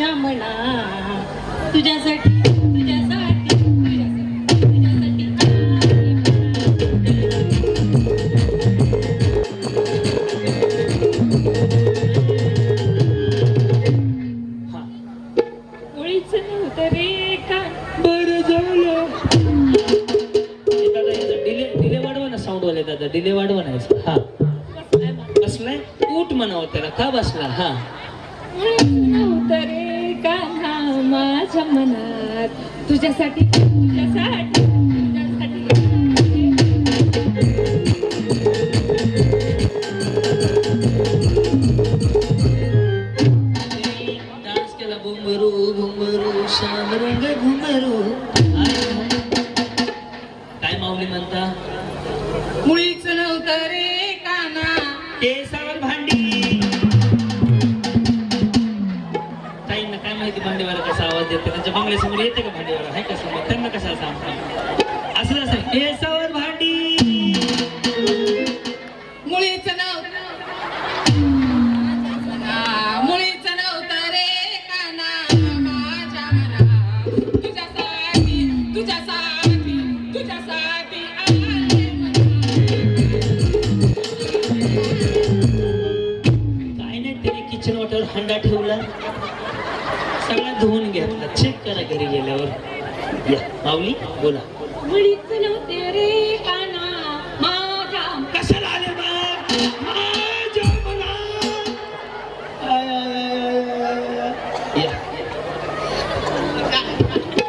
म्हणा तुझ्यासाठी तुझ्यासाठी तुझ्यासाठी तुझ्यासाठी हा मुळीच नव्हतं रे का बरं झालं. दादा याचा डिले डिले वाढवा ना साऊंड वाले दादा डिले वाढवा ना याचा. हा. बसलाय उठ म्हणावं त्याला. का बसला? हा. मुळीच नव्हतं रे कान्हा माझ्या मनात तुझ्यासाठी तुझ्यासाठी त्यांच्या बंगल्यासमोर येते का भांडीवाला आहे का समोर? त्यांना कसा सांगता? असं असं केसावर भांडी. मुळीच आ, मुळीच नव्हतं रे काना माझ्या मनात. तुझ्यासाठी तुझ्यासाठी तुझ्यासाठी आले काय नाही त्याने किचन वाट्यावर हंडा ठेवला. सगळा धुवून घेतला चेक करा घरी गेल्यावर या माऊली बोला मुळीच नव्हते रे काना माझ्या कशाला आले बा माझ्या मनात. आय, आय, आय, आय, आय. या.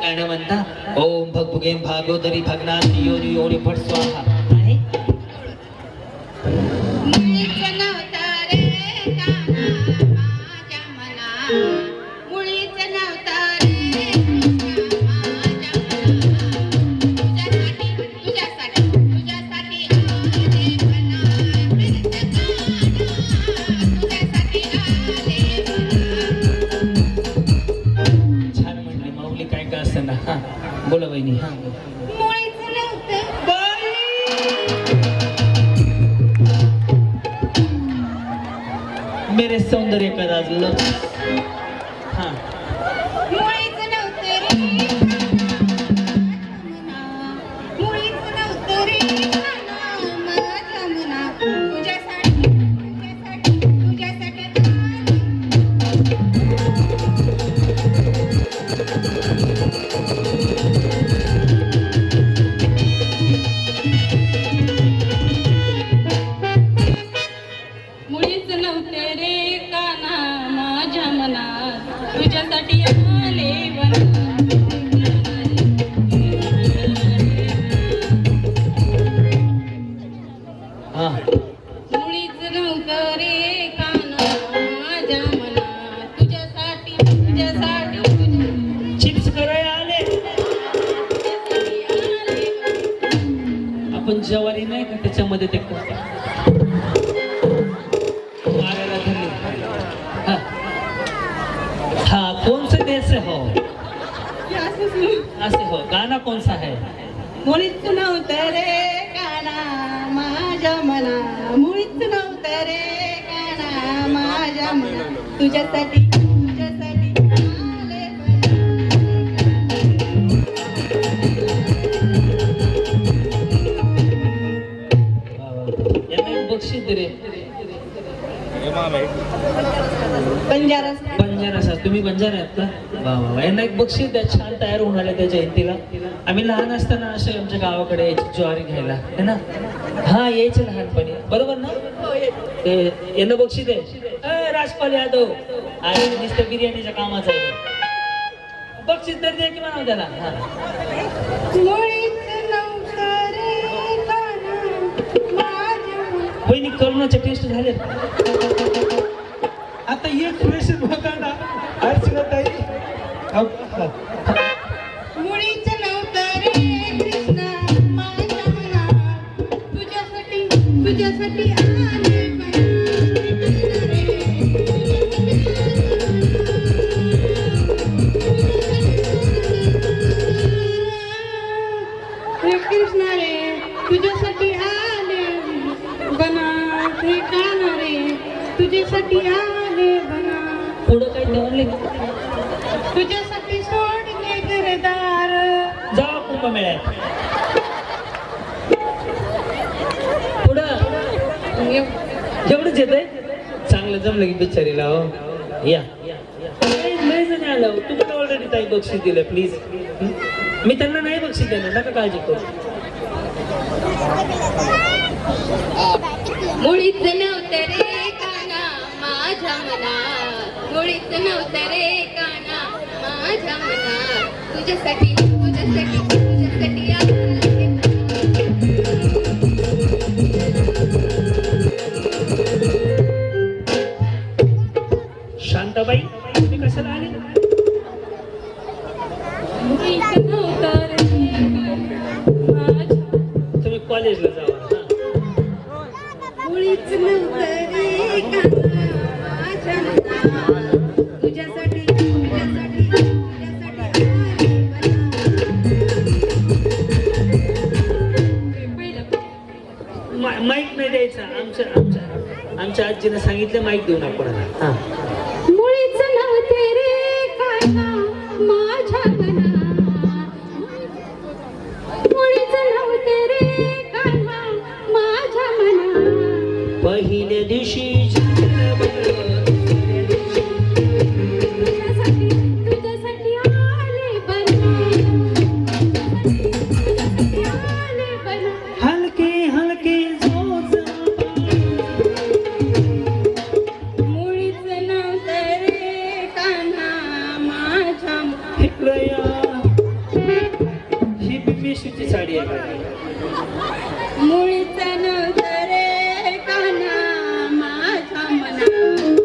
काय म्हणता ओम भगभुगे भागोदरी भगनाथ भट स्वाहा मेरे सौंदर्य का राजलं मुळीच नव्हतं रे काना माझ्या मनात. तुझ्यासाठी तुझ्यासाठी तुझ्या- चिप्स करायला आले. आपण ज्वारी नाही का त्याच्यामध्ये ते हा. हा कौन से देश हो. असे हो. गाना कौन सा है मुळीच नव्हतं रे काना माझ्या मना मुळीच नव्हतं रे काना माझ्या मना. तुझ्यासाठी तुझ्यासाठी आले यांना एक बक्षीस दे रे. बंजारा बंजारा सर तुम्ही बंजारा आहेत का वा वा वा. यांना एक बक्षीस द्या छान तयार होऊन आले त्या जयंतीला. आम्ही लहान असताना असे आमच्या गावाकडे यायची ज्वारी घ्यायला. है ना? हा यायचे लहानपणी. बरोबर ना? ते यांना बक्षीस दे राजपाल यादव. आणि नुसतं बिर्याणीच्या कामाचं आहे. बक्षीस तर दे की म्हणा त्याला. हा. बहिणी करोनाचे टेस्ट झाले आता एक पेशंट होता. तुझ्यासाठी आले. बना पुढं काही ठेवले तुझ्यासाठी सोडले घरदार. जा कुंभमेळ्यात. एवढंच येत चांगलं जमलं की बिचारीला हो. या. लय तू जणी ऑलरेडी ताई बक्षीस दिलं प्लीज मी त्यांना नाही बक्षीस देणार नका काळजी करू. मुळीच नव्हतं रे काना माझ्या मनात. मुळीच नव्हतं रे काना माझ्या मनात. तुझ्यासाठी तुझ्यासाठी. मा- माईक नाही द्यायचा. आमच्या आमच्या आमच्या आजीनं सांगितलं माईक देऊ नका कोणाला हा. साडी आहे का? मुळीच नव्हतं रे काना माझ्या मनात